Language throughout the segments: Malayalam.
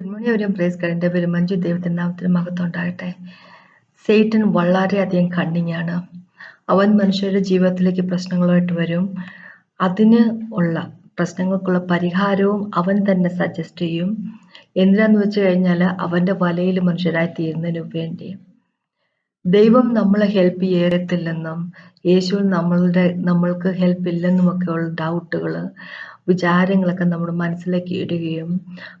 ഗുഡ് മോർണിംഗ് അവരും പ്രേസ് കരന്റെ പേര് മഞ്ജു ദൈവത്തിന്റെ നാമത്തിന് മഹത്വം ഉണ്ടാകട്ടെ. സെയ്റ്റൻ വളരെയധികം കണ്ണിങ്ങാണ് അവൻ മനുഷ്യരുടെ ജീവിതത്തിലേക്ക് പ്രശ്നങ്ങളായിട്ട് വരും. അതിന് ഉള്ള പ്രശ്നങ്ങൾക്കുള്ള പരിഹാരവും അവൻ തന്നെ സജസ്റ്റ് ചെയ്യും. എന്തിനാന്ന് വെച്ച് കഴിഞ്ഞാൽ അവന്റെ വലയിൽ മനുഷ്യരായി തീരുന്നതിന് വേണ്ടി. ദൈവം നമ്മളെ ഹെൽപ്പ് ചെയ്യത്തില്ലെന്നും യേശു നമ്മളുടെ നമ്മൾക്ക് ഹെൽപ്പ് ഇല്ലെന്നുമൊക്കെയുള്ള ഡൗട്ടുകൾ വിചാരങ്ങളൊക്കെ നമ്മുടെ മനസ്സിലേക്ക് ഇടുകയും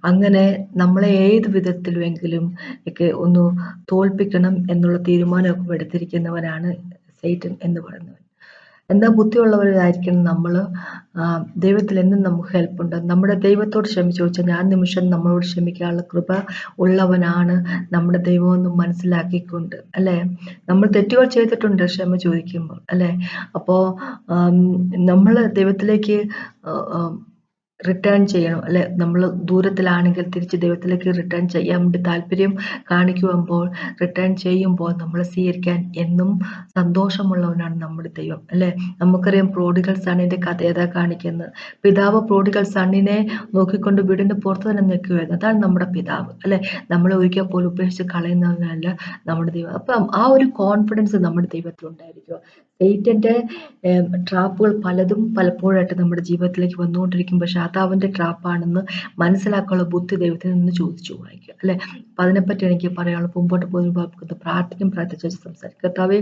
അങ്ങനെ നമ്മളെ ഏത് വിധത്തിലുമെങ്കിലും ഒക്കെ ഒന്ന് തോൽപ്പിക്കണം എന്നുള്ള തീരുമാനമൊക്കെ എടുത്തിരിക്കുന്നവനാണ് സൈറ്റൻ എന്ന് പറയുന്നത് എന്താ ബുദ്ധിയുള്ളവരായിരിക്കണം നമ്മൾ ദൈവത്തിൽ എന്നും നമുക്ക് ഹെൽപ്പുണ്ട് നമ്മുടെ ദൈവത്തോട് ക്ഷമിച്ചു ചോദിച്ചാൽ ഞാൻ നിമിഷം നമ്മളോട് ക്ഷമിക്കാനുള്ള കൃപ ഉള്ളവനാണ് നമ്മുടെ ദൈവമെന്ന് മനസ്സിലാക്കിക്കൊണ്ട് അല്ലേ? നമ്മൾ തെറ്റുകൾ ചെയ്തിട്ടുണ്ട് ക്ഷമ ചോദിക്കുമ്പോൾ അല്ലേ? അപ്പോൾ നമ്മൾ ദൈവത്തിലേക്ക് റിട്ടേൺ ചെയ്യണം. അല്ലെ? നമ്മൾ ദൂരത്തിലാണെങ്കിൽ തിരിച്ച് ദൈവത്തിലേക്ക് റിട്ടേൺ ചെയ്യാൻ വേണ്ടി താല്പര്യം കാണിക്കുമ്പോൾ റിട്ടേൺ ചെയ്യുമ്പോൾ നമ്മൾ സ്വീകരിക്കാൻ എന്നും സന്തോഷമുള്ളവനാണ് നമ്മുടെ ദൈവം. അല്ലെ? നമുക്കറിയാം പ്രോഡികൾ സണ്ണിന്റെ കഥ ഏതാ കാണിക്കുന്നത്? പിതാവ് പ്രോഡികൾ സണ്ണിനെ നോക്കിക്കൊണ്ട് വീടിന്റെ പുറത്ത് തന്നെ നിൽക്കുകയായിരുന്നു അതാണ് നമ്മുടെ പിതാവ്. അല്ലെ? നമ്മളെ ഒരിക്കൽ പോലും ഉപേക്ഷിച്ച് കളയുന്നവനല്ല നമ്മുടെ ദൈവം. അപ്പം ആ ഒരു കോൺഫിഡൻസ് നമ്മുടെ ദൈവത്തിൽ ഉണ്ടായിരിക്കും സെയ്റ്റന്റെ ട്രാപ്പുകൾ പലതും പലപ്പോഴായിട്ട് നമ്മുടെ ജീവിതത്തിലേക്ക് വന്നുകൊണ്ടിരിക്കും. പക്ഷെ അത് ട്രാപ്പാണെന്ന് മനസ്സിലാക്കാനുള്ള ബുദ്ധി ദൈവത്തിൽ നിന്ന് ചോദിച്ചു വായിക്കുക അല്ലെ? അപ്പം അതിനെപ്പറ്റി എനിക്ക് പറയാനുള്ള മുമ്പോട്ട് പോകുന്ന പ്രാർത്ഥിക്കും പ്രാർത്ഥിച്ചു സംസാരിക്കും. കർത്താവേ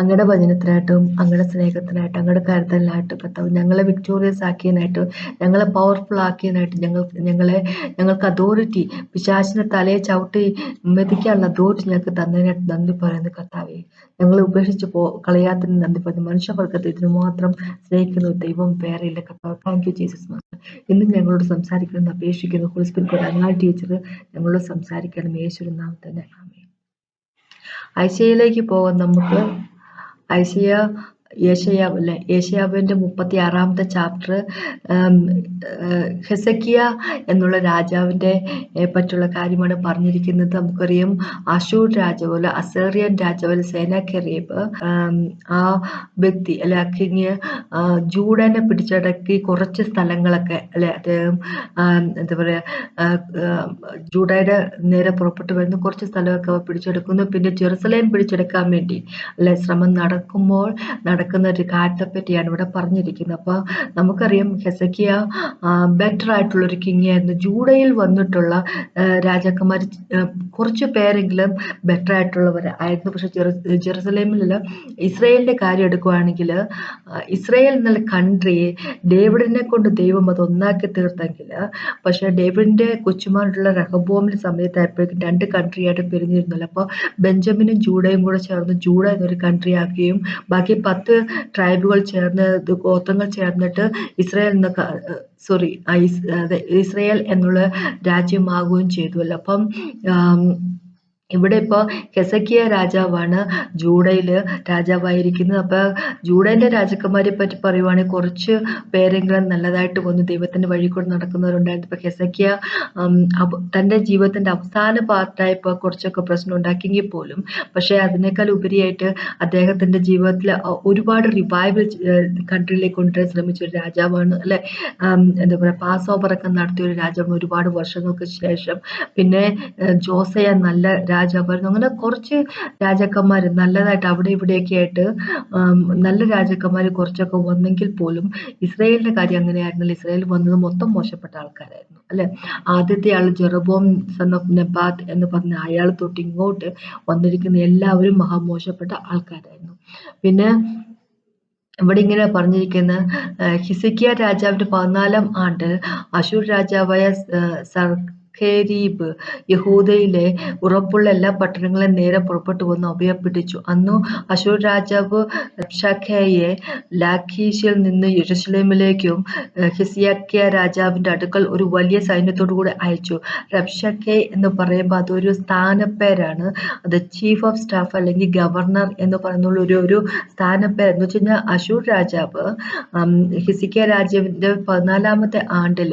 അങ്ങയുടെ വചനത്തിനായിട്ടും അങ്ങയുടെ സ്നേഹത്തിനായിട്ടും അങ്ങയുടെ കരുതലിനായിട്ടും കർത്താവ് ഞങ്ങളെ വിക്ടോറിയസ് ആക്കിയതിനായിട്ടും ഞങ്ങളെ പവർഫുൾ ആക്കിയതിനായിട്ട് ഞങ്ങൾ ഞങ്ങളെ ഞങ്ങൾക്ക് അതോറിറ്റി പിശാചിനെ തലയെ ചവിട്ടി മെതിക്കാനുള്ള അതോറിറ്റി ഞങ്ങൾക്ക് തന്നതിനായിട്ട് നന്ദി പറയുന്നു കർത്താവെ. ഞങ്ങളെ ഉപേക്ഷിച്ച് പോ കളയാത്തതിന് നന്ദി പറഞ്ഞു മനുഷ്യവർഗത്തെ ഇതിനു മാത്രം സ്നേഹിക്കുന്ന ദൈവം വേറെയില്ല കർത്താവ്. താങ്ക് യു ജീസസ് മാസ്റ്റർ ഇന്നും ഞങ്ങളോട് സംസാരിക്കണമെന്ന് അപേക്ഷിക്കുന്നു. ഹോസ്പിറ്റൽ കൂടെ ടീച്ചർ ഞങ്ങളോട് സംസാരിക്കണം. യേശുവിൻ ഐശ്വര്യയിലേക്ക് പോകാൻ നമുക്ക്. ഐസിയ യേശയാവ് അല്ലെ യേശയാവിന്റെ മുപ്പത്തി ആറാമത്തെ ചാപ്റ്റർ ഹെസക്കിയ എന്നുള്ള രാജാവിന്റെ പറ്റുള്ള കാര്യമാണ് പറഞ്ഞിരിക്കുന്നത്. നമുക്കറിയാം അശൂർ രാജാവ് അസേറിയൻ രാജാവ് സേനാക്കറിയപ്പ് ആ വ്യക്തി അല്ലെ ആ ജൂഡനെ പിടിച്ചടക്കി കുറച്ച് സ്ഥലങ്ങളൊക്കെ അല്ലെ അദ്ദേഹം എന്താ പറയുക ജൂഡയുടെ നേരെ പുറപ്പെട്ടു വരുന്ന. കുറച്ച് സ്ഥലമൊക്കെ പിടിച്ചെടുക്കുന്നു. പിന്നെ ജെറുസലേം പിടിച്ചെടുക്കാൻ വേണ്ടി അല്ലെ ശ്രമം നടക്കുമ്പോൾ നടക്കുന്ന ഒരു പറ്റിയാണ് ഇവിടെ പറഞ്ഞിരിക്കുന്നത്. അപ്പോൾ നമുക്കറിയാം ഹെസക്കിയ ബെറ്റർ ആയിട്ടുള്ള ഒരു കിങ് ആയിരുന്നു ജൂഡയിൽ വന്നിട്ടുള്ള രാജാക്കന്മാർ കുറച്ച് പേരെങ്കിലും ബെറ്റർ ആയിട്ടുള്ളവർ ആയിരുന്നു. പക്ഷെ ജെറുസലേമിൽ ഇസ്രയേലിന്റെ കാര്യം എടുക്കുകയാണെങ്കിൽ ഇസ്രയേൽ എന്നുള്ള കൺട്രി ഡേവിഡിനെ കൊണ്ട് ദൈവം അത് ഒന്നാക്കി തീർത്തെങ്കിൽ പക്ഷെ ഡേവിഡിന്റെ കൊച്ചുമായിട്ടുള്ള റഹബോമിന്റെ സമയത്തായപ്പോഴേക്കും രണ്ട് കൺട്രി ആയിട്ട് പിരിഞ്ഞിരുന്നല്ലോ. അപ്പോൾ ബെഞ്ചമിനും ജൂഡയും കൂടെ ചേർന്ന് ജൂഡ എന്നൊരു കൺട്രി ആക്കുകയും ബാക്കി പത്ത് ട്രൈബുകൾ ചേർന്ന് ഗോത്രങ്ങൾ ചേർന്നിട്ട് ഇസ്രായേൽ എന്ന സോറി ഇസ്രായേൽ എന്നുള്ള രാജ്യമാകുകയും ചെയ്തുവല്ലോ. അപ്പം ഇവിടെ ഇപ്പോൾ ഹെസക്കിയ രാജാവാണ് ജൂഡയിൽ രാജാവായിരിക്കുന്നത്. അപ്പോൾ ജൂഡയിലെ രാജാക്കന്മാരെ പറ്റി പറയുവാണെങ്കിൽ കുറച്ച് പേരെങ്കിലും നല്ലതായിട്ട് വന്നു ദൈവത്തിന്റെ വഴി കൂടെ നടക്കുന്നവരുണ്ടായിരുന്നു. ഇപ്പോൾ ഹെസക്കിയ തന്റെ ജീവിതത്തിന്റെ അവസാന പാർട്ടായപ്പോൾ കുറച്ചൊക്കെ പ്രശ്നം ഉണ്ടാക്കിയെങ്കിൽ പോലും പക്ഷേ അതിനേക്കാൾ ഉപരിയായിട്ട് അദ്ദേഹത്തിന്റെ ജീവിതത്തിൽ ഒരുപാട് റിവൈവൽ കൺട്രിയിലേക്ക് കൊണ്ടുവരാൻ ശ്രമിച്ച ഒരു രാജാവാണ് അല്ലെ? എന്താ പറയുക പാസ് ഓവർ ഒക്കെ നടത്തിയ ഒരു രാജാവാണ് ഒരുപാട് വർഷങ്ങൾക്ക് ശേഷം. പിന്നെ ജോസയ നല്ല രാജാവായിരുന്നു അങ്ങനെ കുറച്ച് രാജാക്കന്മാർ നല്ലതായിട്ട് അവിടെ ഇവിടെയൊക്കെ ആയിട്ട് നല്ല രാജാക്കന്മാർ കുറച്ചൊക്കെ വന്നെങ്കിൽ പോലും ഇസ്രായേലിന്റെ കാര്യം അങ്ങനെയായിരുന്നില്ല. ഇസ്രായേൽ വന്നത് മൊത്തം മോശപ്പെട്ട ആൾക്കാരായിരുന്നു അല്ലെ? ആദ്യത്തെ ആൾ ജെറബോം സൺ ഓഫ് നെബാത്ത് എന്ന് പറഞ്ഞ അയാൾ തൊട്ട് ഇങ്ങോട്ട് വന്നിരിക്കുന്ന എല്ലാവരും മഹാമോശപ്പെട്ട ആൾക്കാരായിരുന്നു. പിന്നെ ഇവിടെ ഇങ്ങനെ പറഞ്ഞിരിക്കുന്ന ഹിസിക്കിയ രാജാവിന്റെ പതിനാലാം ആണ്ട് അശൂർ രാജാവായ സർ ഖേരീബ് യഹൂദയിലെ ഉറപ്പുള്ള എല്ലാ പട്ടണങ്ങളും നേരെ പുറപ്പെട്ടു വന്ന് അഭയം പിടിച്ചു. അന്നു അശൂർ രാജാവ് റബ്ഷാഖയെ ലാഖീഷിൽ നിന്ന് യെരുശലേമിലേക്കും ഹിസിയാക്കിയ രാജാവിന്റെ അടുക്കൽ ഒരു വലിയ സൈന്യത്തോടു കൂടി അയച്ചു. റബ്ഷഖെ എന്ന് പറയുമ്പോൾ അതൊരു സ്ഥാനപ്പേരാണ്. അത് ചീഫ് ഓഫ് സ്റ്റാഫ് അല്ലെങ്കിൽ ഗവർണർ എന്ന് പറയുന്ന ഒരു ഒരു സ്ഥാനപ്പേര്. എന്ന് വെച്ച് കഴിഞ്ഞാൽ അശൂർ രാജാവ് ഹിസിക്കിയ രാജാവിന്റെ പതിനാലാമത്തെ ആണ്ടിൽ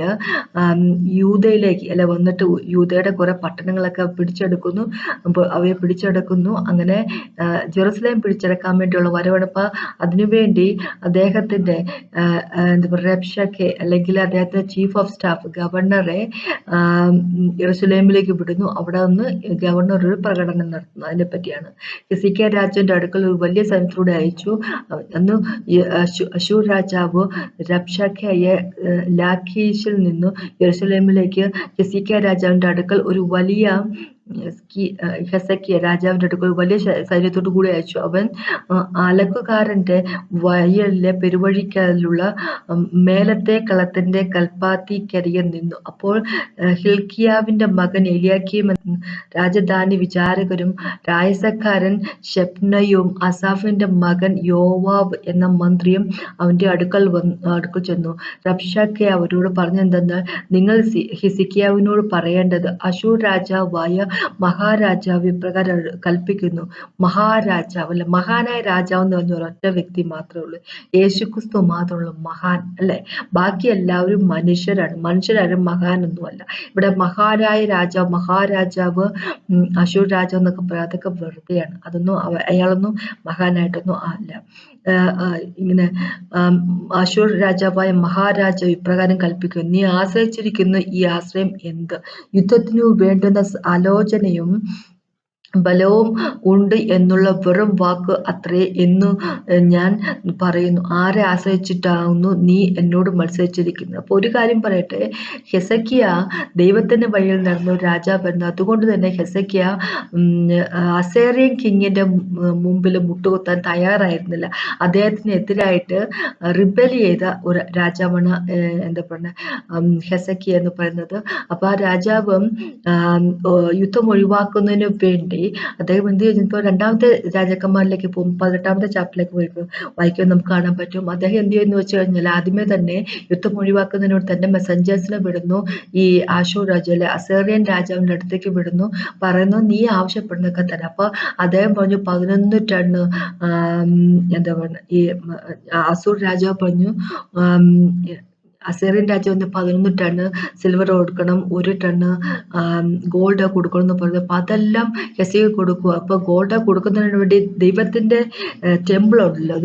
യൂതയിലേക്ക് അല്ലെ വന്നിട്ട് വന്നിട്ട് യൂതയുടെ കുറെ പട്ടണങ്ങളൊക്കെ പിടിച്ചെടുക്കുന്നു. അവയെ പിടിച്ചെടുക്കുന്നു. അങ്ങനെ ജെറുസലേം പിടിച്ചെടുക്കാൻ വേണ്ടിയുള്ള വരവെടുപ്പ് അതിനുവേണ്ടി അദ്ദേഹത്തിന്റെ എന്താ പറയുക രക്ഷക്കെ അല്ലെങ്കിൽ അദ്ദേഹത്തിന്റെ ചീഫ് ഓഫ് സ്റ്റാഫ് ഗവർണറെ ജെറുസലേമിലേക്ക് വിടുന്നു. അവിടെ നിന്ന് ഗവർണർ ഒരു പ്രകടനം നടത്തുന്നു. അതിനെ പറ്റിയാണ് സി കെ രാജന്റെ അടുക്കൽ ഒരു വലിയ സൈന്യത്തിലൂടെ അയച്ചു. അന്ന് അശൂർ രാജാവ് റബ്ഷക്കയെ ലാഖീഷിൽ നിന്നു ജെറുസലേമിലേക്ക് ഹിസിക്കിയ രാജാവിന്റെ അടുക്കൽ ഒരു വലിയ ഹെസക്കിയ രാജാവിന്റെ അടുക്കൽ വലിയ സൈന്യത്തോടു കൂടി അയച്ചു. അവൻ അലക്കുകാരന്റെ വയലിലെ പെരുവഴിക്കലുള്ള മേലത്തെ കളത്തിന്റെ കൽപ്പാത്തിക്കരികെ നിന്നു. അപ്പോൾ ഹിൽക്കിയാവിന്റെ മകൻ എലിയാക്കിയും രാജധാനി വിചാരകരും രായസക്കാരൻ ഷെപ്നയും അസാഫിന്റെ മകൻ യോവാബ് എന്ന മന്ത്രിയും അവന്റെ അടുക്കൽ വന്ന് അടുക്കൽ ചെന്നു. റബ്ഷാക്കെ അവരോട് പറഞ്ഞെന്തെന്നാൽ നിങ്ങൾ ഹിസിക്കിയാവിനോട് പറയേണ്ടത് അശൂർ രാജാവായ മഹാരാജാവ് ഇപ്രകാരം കൽപ്പിക്കുന്നു. മഹാരാജാവ് അല്ലെ മഹാനായ രാജാവ് എന്ന് പറഞ്ഞ ഒരൊറ്റ വ്യക്തി മാത്രമേ ഉള്ളൂ. യേശുക്രിസ്തു മാത്രമുള്ളൂ മഹാൻ അല്ലെ? ബാക്കി എല്ലാവരും മനുഷ്യരാണ്. മനുഷ്യരാരും മഹാനൊന്നുമല്ല. ഇവിടെ മഹാരായ രാജാവ് മഹാരാജാവ് അശൂർ രാജാവ് എന്നൊക്കെ പറയാതൊക്കെ വെറുതെയാണ് അതൊന്നും അയാളൊന്നും മഹാനായിട്ടൊന്നും അല്ല. ഇങ്ങനെ അശൂർ രാജാവായ മഹാരാജ ഇപ്രകാരം കൽപ്പിക്കുന്നു. നീ ആശ്രയിച്ചിരിക്കുന്ന ഈ ആശ്രയം എന്ത്? യുദ്ധത്തിനു വേണ്ടുന്ന ആലോചനയും ബലവും ഉണ്ട് എന്നുള്ള വെറും വാക്ക് അത്രേ എന്ന് ഞാൻ പറയുന്നു. ആരെ ആശ്രയിച്ചിട്ടാകുന്നു നീ എന്നോട് മത്സരിച്ചിരിക്കുന്നത്? അപ്പോൾ ഒരു കാര്യം പറയട്ടെ. ഹെസക്കിയ ദൈവത്തിന്റെ വഴിയിൽ നടന്ന ഒരു രാജാവായിരുന്നു. അതുകൊണ്ട് തന്നെ ഹെസക്കിയ അസേറിയൻ കിങ്ങിന്റെ മുമ്പിൽ മുട്ടുകുത്താൻ തയ്യാറായിരുന്നില്ല. അദ്ദേഹത്തിന് എതിരായിട്ട് റിബൽ ചെയ്ത ഒരു രാജാവാണ് എന്താ പറയുക ഹെസക്കിയ എന്ന് പറയുന്നത്. അപ്പോൾ ആ രാജാവ് യുദ്ധം ഒഴിവാക്കുന്നതിന് വേണ്ടി അദ്ദേഹം എന്ത് ചെയ്തു? രണ്ടാമത്തെ രാജാക്കന്മാരിലേക്ക് പോകും. പതിനെട്ടാമത്തെ ചാപ്റ്ററിലേക്ക് പോയി വായിക്കുമ്പോൾ നമുക്ക് കാണാൻ പറ്റും. അദ്ദേഹം എന്ത് ചെയ്യുന്നു വെച്ച് കഴിഞ്ഞാൽ ആദ്യമേ തന്നെ യുദ്ധം ഒഴിവാക്കുന്നതിനോട് തന്നെ മെസ്സഞ്ചേഴ്സിനെ വിടുന്നു. ഈ ആശോ രാജു അല്ലെ അസേറിയൻ രാജാവിന്റെ അടുത്തേക്ക് വിടുന്നു. പറയുന്നു നീ ആവശ്യപ്പെടുന്നൊക്കെ തന്നെ. അപ്പൊ അദ്ദേഹം പറഞ്ഞു പതിനൊന്ന് ടൺ എന്താ പറയുക ഈ അസൂർ രാജാവ് പറഞ്ഞു അസേറിയൻ രാജ്യം പതിനൊന്ന് ടണ്ണ് സിൽവർ കൊടുക്കണം ഒരു ടണ്ണ് ഗോൾഡ് കൊടുക്കണം എന്ന് പറഞ്ഞു അപ്പൊ അതെല്ലാം ഹെസിക്ക് കൊടുക്കുക. അപ്പൊ ഗോൾഡ് കൊടുക്കുന്നതിന് വേണ്ടി ദൈവത്തിന്റെ ടെമ്പിൾ ഉണ്ടല്ലോ.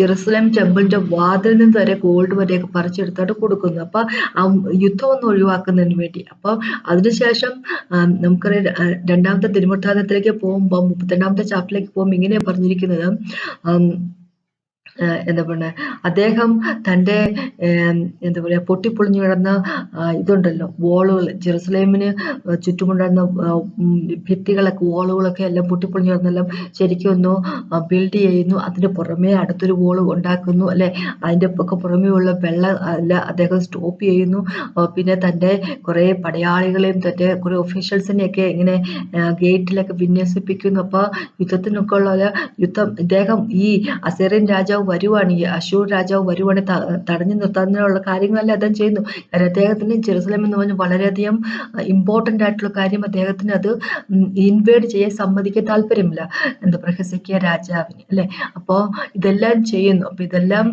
ജെറുസലേം ടെമ്പിളിന്റെ വാതിൽ നിന്ന് വരെ ഗോൾഡ് വരെയൊക്കെ പറിച്ചെടുത്തായിട്ട് കൊടുക്കുന്നു അപ്പോൾ ആ യുദ്ധം ഒന്ന് ഒഴിവാക്കുന്നതിന് വേണ്ടി. അപ്പോൾ അതിനുശേഷം നമുക്കറിയാം രണ്ടാമത്തെ തിരുമുട്ടാനത്തിലേക്ക് പോകുമ്പോൾ മുപ്പത്തിരണ്ടാമത്തെ ചാപ്റ്ററിലേക്ക് പോകുമ്പോൾ ഇങ്ങനെയാണ് പറഞ്ഞിരിക്കുന്നത്. എന്താ പറയുക അദ്ദേഹം തന്റെ എന്താ പറയുക പൊട്ടിപ്പൊളിഞ്ഞു കിടന്ന ഇതുണ്ടല്ലോ വോളുകൾ ജെറുസലേമിന് ചുറ്റുമുണ്ടായിരുന്ന ഭിത്തികളൊക്കെ വോളുകളൊക്കെ എല്ലാം പൊട്ടിപ്പൊളിഞ്ഞു കിടന്നെല്ലാം ശരിക്കും ഒന്ന് ബിൽഡ് ചെയ്യുന്നു. അതിന് പുറമേ അടുത്തൊരു വോൾ ഉണ്ടാക്കുന്നു അല്ലെ? അതിന്റെ ഒക്കെ പുറമേ ഉള്ള വെള്ളം അല്ല അദ്ദേഹം സ്റ്റോപ്പ് ചെയ്യുന്നു. പിന്നെ തന്റെ കുറേ പടയാളികളെയും തന്റെ കുറേ ഒഫീഷ്യൽസിനെയൊക്കെ ഇങ്ങനെ ഗേറ്റിലൊക്കെ വിന്യസിപ്പിക്കുന്നു. അപ്പോൾ യുദ്ധത്തിനൊക്കെ ഉള്ള യുദ്ധം. ഇദ്ദേഹം ഈ അസേറിയൻ രാജാവ് വരുവാണ്. ഈ അശൂർ രാജാവ് വരുവാണ്. തടഞ്ഞു നിർത്താനുള്ള കാര്യങ്ങളെല്ലാം അദ്ദേഹം ചെയ്യുന്നു. അദ്ദേഹത്തിന് ജെറുസലേം എന്ന് പറഞ്ഞാൽ വളരെയധികം ഇമ്പോർട്ടന്റ് ആയിട്ടുള്ള കാര്യം അദ്ദേഹത്തിന് അത് ഇൻവേഡ് ചെയ്യാൻ സമ്മതിക്കാൻ താല്പര്യമില്ല. എന്താ പറയുക ഹെസക്കിയ രാജാവിന് അല്ലെ? അപ്പോൾ ഇതെല്ലാം ചെയ്യുന്നു. അപ്പോൾ ഇതെല്ലാം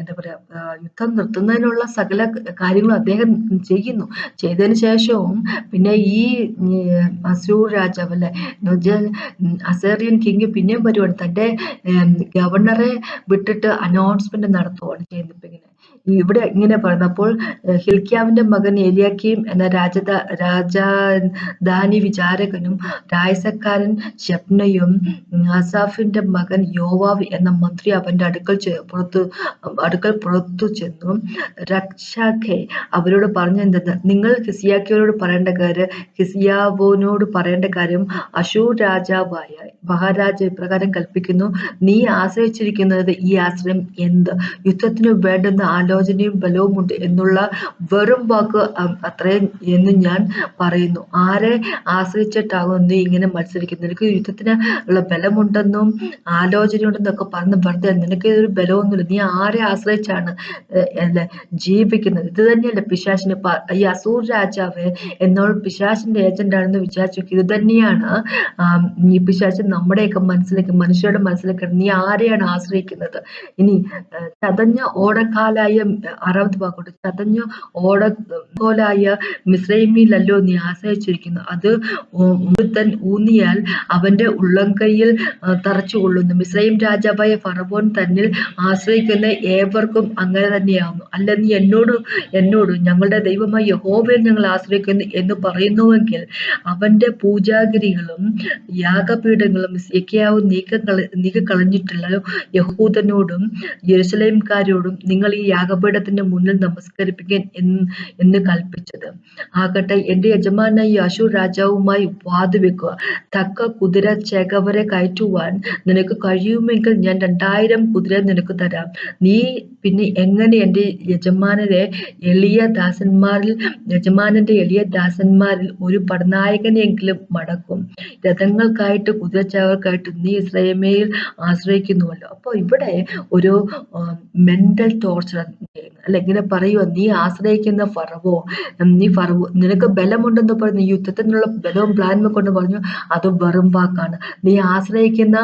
എന്താ പറയുക യുദ്ധം നിർത്തുന്നതിനുള്ള സകല കാര്യങ്ങളും അദ്ദേഹം ചെയ്യുന്നു. ചെയ്തതിന് ശേഷവും പിന്നെ ഈ അസൂർ രാജാവ് അല്ലെ? അസേറിയൻ കിങ് പിന്നെയും വരുവാണ്. തന്റെ ഗവർണറെ വിട്ടിട്ട് അനൗൺസ്മെന്റ് നടത്തുകയാണ് ചെയ്യുന്നത്. ഇങ്ങനെ ഇവിടെ ഇങ്ങനെ പറഞ്ഞപ്പോൾ ഹിൽക്കിയാവിന്റെ മകൻ ഏലിയാക്കിയും എന്ന രാജദ രാജധാനി വിചാരകനും രായസക്കാരൻ ഷെപ്നയും അസാഫിന്റെ മകൻ യോവാവ് എന്ന മന്ത്രി അവന്റെ അടുക്കൽ പുറത്തു അടുക്കൽ പുറത്തു ചെന്നു. രക്ഷാഖെ അവരോട് പറഞ്ഞു പറഞ്ഞെന്തെന്ന് നിങ്ങൾ ഹിസിയാക്കിയോട് പറയേണ്ട കാര്യം ഹിസിയാവോനോട് പറയേണ്ട കാര്യം അശൂർ രാജാവായ മഹാരാജ ഇപ്രകാരം കൽപ്പിക്കുന്നു. നീ ആശ്രയിച്ചിരിക്കുന്നത് ഈ ആശ്രയം എന്ത്? യുദ്ധത്തിന് വേണ്ടുന്ന ആലോചനയും ബലവുമുണ്ട് എന്നുള്ള വെറും വാക്ക് അത്രയും എന്ന് ഞാൻ പറയുന്നു. ആരെ ആശ്രയിച്ചിട്ടാകും നീ ഇങ്ങനെ മത്സരിക്കുന്നത്? നിനക്ക് യുദ്ധത്തിന് ഉള്ള ബലമുണ്ടെന്നും ആലോചനയുണ്ടെന്നൊക്കെ പറഞ്ഞ് വെറുതെ നിനക്ക് ഒരു ബലമൊന്നുമില്ല. നീ ആരെ ആശ്രയിച്ചാണ് അല്ലെ ജീവിക്കുന്നത്? ഇത് തന്നെയല്ലേ പിശാശിന് ഈ അസൂർ രാജാവ് എന്നോട് പിശാശിന്റെ ഏജന്റ് ആണെന്ന് വിചാരിച്ചു ഇത് തന്നെയാണ്. ഈ പിശാശ് നമ്മുടെയൊക്കെ മനസ്സിലേക്ക് മനുഷ്യരുടെ മനസ്സിലേക്ക് നീ ആരെയാണ് ആശ്രയിക്കുന്നത്? പറഞ്ഞിരിക്കുന്നത് ഇനി ചതഞ്ഞ ഓടക്കാലായ ആറാമത്തെ വാക്കോട്ട് ചതഞ്ഞ ഓടക്കോലായ മിശ്രൈമിയിലല്ലോ നീ ആശ്രയിച്ചിരിക്കുന്നു. അത് മുത്തൻ ഊന്നിയാൽ അവന്റെ ഉള്ളംകൈയിൽ തറച്ചുകൊള്ളുന്നു മിശ്രൈം രാജാവായ ഫറവോൻ തന്നിൽ ആശ്രയിക്കുന്ന ഏവർക്കും അങ്ങനെ തന്നെയാകുന്നു അല്ല നീ എന്നോട് എന്നോട് ഞങ്ങളുടെ ദൈവമായ യഹോബയിൽ ഞങ്ങൾ ആശ്രയിക്കുന്നു എന്ന് പറയുന്നുവെങ്കിൽ അവന്റെ പൂജാഗിരികളും യാഗപീഠങ്ങളും യക്കയാവും നീക്ക നീക്കിക്കളഞ്ഞിട്ടുള്ള യഹൂദനോടും യെരുസലേംകാരോടും നിങ്ങൾ ഈ യാഗപീഠത്തിന്റെ മുന്നിൽ നമസ്കരിപ്പിക്കാൻ എന്ന് കൽപ്പിച്ചത്. ആകട്ടെ എന്റെ യജമാനായി അശൂർ രാജാവുമായി വാതുവെക്കുക. തക്ക കുതിര ചേകവരെ കയറ്റുവാൻ നിനക്ക് കഴിയുമെങ്കിൽ ഞാൻ രണ്ടായിരം കുതിര നിനക്ക് തരാം. നീ പിന്നെ എങ്ങനെ എന്റെ യജമാനരെ എളിയ ദാസന്മാരിൽ യജമാനന്റെ എളിയ ദാസന്മാരിൽ ഒരു പടനായകനെങ്കിലും മടക്കും? രഥങ്ങൾക്കായിട്ട് കുതിരച്ചാവർക്കായിട്ട് നീ ശ്രേമയിൽ ആശ്രയിക്കുന്നുവല്ലോ. അപ്പോൾ ഇവിടെ ഒരു മെന്റൽ ടോർച്ചർ അല്ല ഇങ്ങനെ പറയുക നീ ആശ്രയിക്കുന്ന ഫറവോ നീ ഫറവോ നിനക്ക് ബലമുണ്ടെന്ന് പറഞ്ഞു യുദ്ധത്തിനുള്ള ബലവും പ്ലാനും കൊണ്ട് പറഞ്ഞു അത് വെറും വാക്കാണ്. നീ ആശ്രയിക്കുന്ന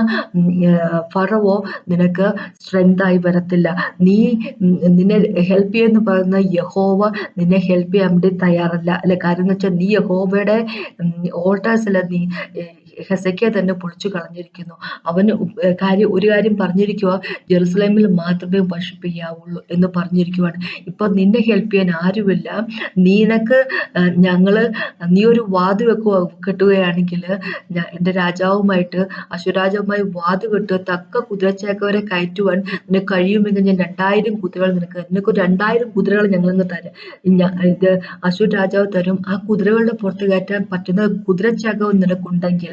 ഫറവോ നിനക്ക് സ്ട്രെങ്തായി വരത്തില്ല. നീ നിന്നെ ഹെൽപ്പ് ചെയ്യുന്ന പറയുന്ന യഹോവ നിന്നെ ഹെൽപ്പ് ചെയ്യാൻ വേണ്ടി തയ്യാറല്ല. അല്ലെ കാര്യം എന്ന് വെച്ചാൽ നീ യഹോവയുടെ ഓൾട്ടേഴ്സിൽ നീ ഹെസക്കിയ തന്നെ പൊളിച്ചു കളഞ്ഞിരിക്കുന്നു. അവന് കാര്യം ഒരു കാര്യം പറഞ്ഞിരിക്കുക ജെറുസലേമിൽ മാത്രമേ വർഷിപ്പ് ചെയ്യാവുള്ളൂ എന്ന് പറഞ്ഞിരിക്കുവാണ്. ഇപ്പൊ നിന്നെ ഹെൽപ്പ് ചെയ്യാൻ ആരുമില്ല. നീനക്ക് ഞങ്ങൾ നീ ഒരു വാത് വെക്കുക കെട്ടുകയാണെങ്കിൽ എന്റെ രാജാവുമായിട്ട് അശ്വരാജാവുമായി വാത് കെട്ടുക തക്ക കുതിരച്ചേക്കവരെ കയറ്റുവാൻ നിനക്ക് കഴിയുമെങ്കിൽ ഞാൻ രണ്ടായിരം കുതിരകൾ നിനക്ക് നിനക്ക് രണ്ടായിരം കുതിരകൾ ഞങ്ങളിന്ന് തരാം. ഇത് അശ്വർ രാജാവ് തരും. ആ കുതിരകളുടെ പുറത്ത് കയറ്റാൻ പറ്റുന്ന കുതിരച്ചേക്കവും നിനക്കുണ്ടെങ്കിൽ